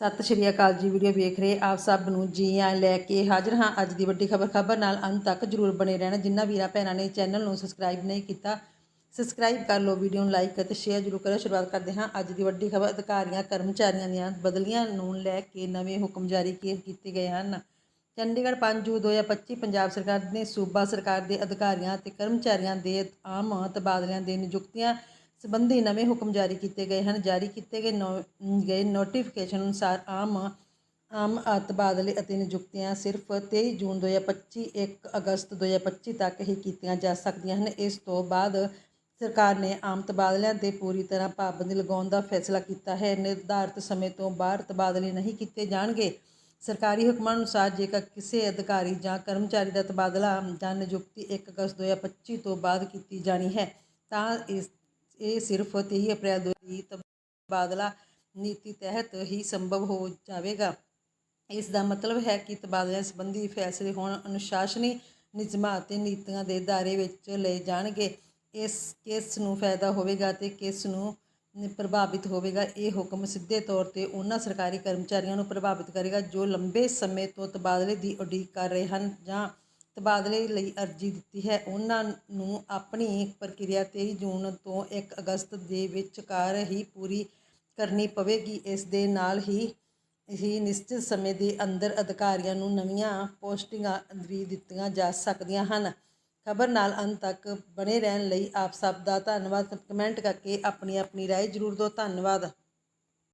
ਸਤਿ ਸ਼੍ਰੀ ਅਕਾਲ ਜੀ, ਵੀਡੀਓ ਵੇਖ ਰਹੇ ਆਪ ਸਭ ਨੂੰ ਜੀ ਆ ਲੈ ਕੇ ਹਾਜ਼ਰ ਹਾਂ ਅੱਜ ਦੀ ਵੱਡੀ ਖਬਰ ਖਬਰ ਨਾਲ ਅੰਤ ਤੱਕ ਜਰੂਰ ਬਣੇ ਰਹਿਣਾ। ਜਿਨ੍ਹਾਂ ਵੀਰਾਂ ਭੈਣਾਂ ਨੇ ਚੈਨਲ ਨੂੰ ਸਬਸਕ੍ਰਾਈਬ ਨਹੀਂ ਕੀਤਾ ਸਬਸਕ੍ਰਾਈਬ ਕਰ ਲਓ, ਵੀਡੀਓ ਨੂੰ ਲਾਈਕ ਅਤੇ ਸ਼ੇਅਰ ਜਰੂਰ ਕਰੋ ਸ਼ੁਰੂਆਤ ਕਰਦੇ ਹਾਂ ਅੱਜ ਦੀ ਵੱਡੀ ਖਬਰ। ਅਧਿਕਾਰੀਆਂ, ਕਰਮਚਾਰੀਆਂ ਦੀਆਂ ਬਦਲੀਆਂ ਨੂੰ ਲੈ ਕੇ ਨਵੇਂ ਹੁਕਮ ਜਾਰੀ ਕੀ- ਕੀਤੇ ਗਏ ਹਨ। ਚੰਡੀਗੜ੍ਹ 5 ਜੂਨ 2025 ਪੰਜਾਬ ਸਰਕਾਰ ਨੇ ਸੂਬਾ ਸਰਕਾਰ ਦੇ ਅਧਿਕਾਰੀਆਂ ਅਤੇ ਕਰਮਚਾਰੀਆਂ ਦੇ ਆਮ ਤਬਾਦਲਿਆਂ ਦੇ ਨਿਯੁਕਤੀਆਂ ਸੰਬੰਧੀ ਨਵੇਂ ਹੁਕਮ ਜਾਰੀ ਕੀਤੇ ਗਏ ਹਨ। ਜਾਰੀ ਕੀਤੇ ਗਏ ਨੋ- ਗਏ ਨੋਟੀਫਿਕੇਸ਼ਨ ਅਨੁਸਾਰ ਆਮ ਆਮ ਤਬਾਦਲੇ ਅਤੇ ਨਿਯੁਕਤੀਆਂ ਸਿਰਫ 23 ਜੂਨ 2025 1 ਅਗਸਤ 2025 ਤੱਕ ਹੀ ਕੀਤੀਆਂ ਜਾ ਸਕਦੀਆਂ ਹਨ। ਇਸ ਤੋਂ ਬਾਅਦ ਸਰਕਾਰ ਨੇ ਆਮ ਤਬਾਦਲਿਆਂ ਤੇ ਪੂਰੀ ਤਰ੍ਹਾਂ ਪਾਬੰਦੀ ਲਗਾਉਣ ਦਾ ਫੈਸਲਾ ਕੀਤਾ ਹੈ। ਨਿਰਧਾਰਤ ਸਮੇਂ ਤੋਂ ਬਾਹਰ ਤਬਾਦਲੇ ਨਹੀਂ ਕੀਤੇ ਜਾਣਗੇ। ਸਰਕਾਰੀ ਹੁਕਮਾਂ ਅਨੁਸਾਰ ਜੇਕਰ ਕਿਸੇ ਅਧਿਕਾਰੀ ਜਾਂ ਕਰਮਚਾਰੀ ਦਾ ਤਬਾਦਲਾ ਜਾਂ ਨਿਯੁਕਤੀ 1 ਅਗਸਤ 2025 ਤੋਂ ਬਾਅਦ ਕੀਤੀ ਜਾਣੀ ਹੈ, ਤਾਂ ਇਸ ਇਹ ਸਿਰਫ 23 ਅਪ੍ਰੈਲ ਦੀ ਤਬਾਦਲਾ ਨੀਤੀ ਤਹਿਤ ਹੀ ਸੰਭਵ ਹੋ ਜਾਵੇਗਾ। ਇਸ ਦਾ ਮਤਲਬ ਹੈ ਕਿ ਤਬਾਦਲਿਆਂ ਸੰਬੰਧੀ ਫੈਸਲੇ ਹੁਣ ਅਨੁਸ਼ਾਸਨੀ ਨਿਯਮਾਂ ਅਤੇ ਨੀਤੀਆਂ ਦੇ ਦਾਇਰੇ ਵਿੱਚ ਲਏ ਜਾਣਗੇ। ਇਸ ਕਿਸ ਨੂੰ ਫਾਇਦਾ ਹੋਵੇਗਾ ਤੇ ਕਿਸ ਨੂੰ ਪ੍ਰਭਾਵਿਤ ਹੋਵੇਗਾ। ਇਹ ਹੁਕਮ ਸਿੱਧੇ ਤੌਰ ਤੇ ਉਹਨਾਂ ਸਰਕਾਰੀ ਕਰਮਚਾਰੀਆਂ ਨੂੰ ਪ੍ਰਭਾਵਿਤ ਕਰੇਗਾ ਜੋ ਲੰਬੇ ਸਮੇਂ ਤੋਂ ਤਬਾਦਲੇ ਦੀ ਉਡੀਕ ਕਰ ਰਹੇ ਹਨ ਜਾਂ ਤਬਾਦਲੇ ਲਈ ਅਰਜ਼ੀ ਦਿੱਤੀ ਹੈ ਉਹਨਾਂ ਨੂੰ ਆਪਣੀ ਪ੍ਰਕਿਰਿਆ 23 ਜੂਨ ਤੋਂ 1 ਅਗਸਤ ਦੇ ਵਿਚਕਾਰ ਹੀ ਪੂਰੀ ਕਰਨੀ ਪਵੇਗੀ ਇਸ ਦੇ ਨਾਲ ਹੀ ਹੀ ਨਿਸ਼ਚਿਤ ਸਮੇਂ ਦੇ ਅੰਦਰ ਅਧਿਕਾਰੀਆਂ ਨੂੰ ਨਵੀਆਂ ਪੋਸਟਿੰਗਾਂ ਵੀ ਦਿੱਤੀਆਂ ਜਾ ਸਕਦੀਆਂ ਹਨ ਖਬਰ ਨਾਲ ਅੰਤ ਤੱਕ ਬਣੇ ਰਹਿਣ ਲਈ ਆਪ ਸਭ ਦਾ ਧੰਨਵਾਦ ਕਮੈਂਟ ਕਰਕੇ ਆਪਣੀ ਆਪਣੀ رائے ਜ਼ਰੂਰ ਦਿਓ ਧੰਨਵਾਦ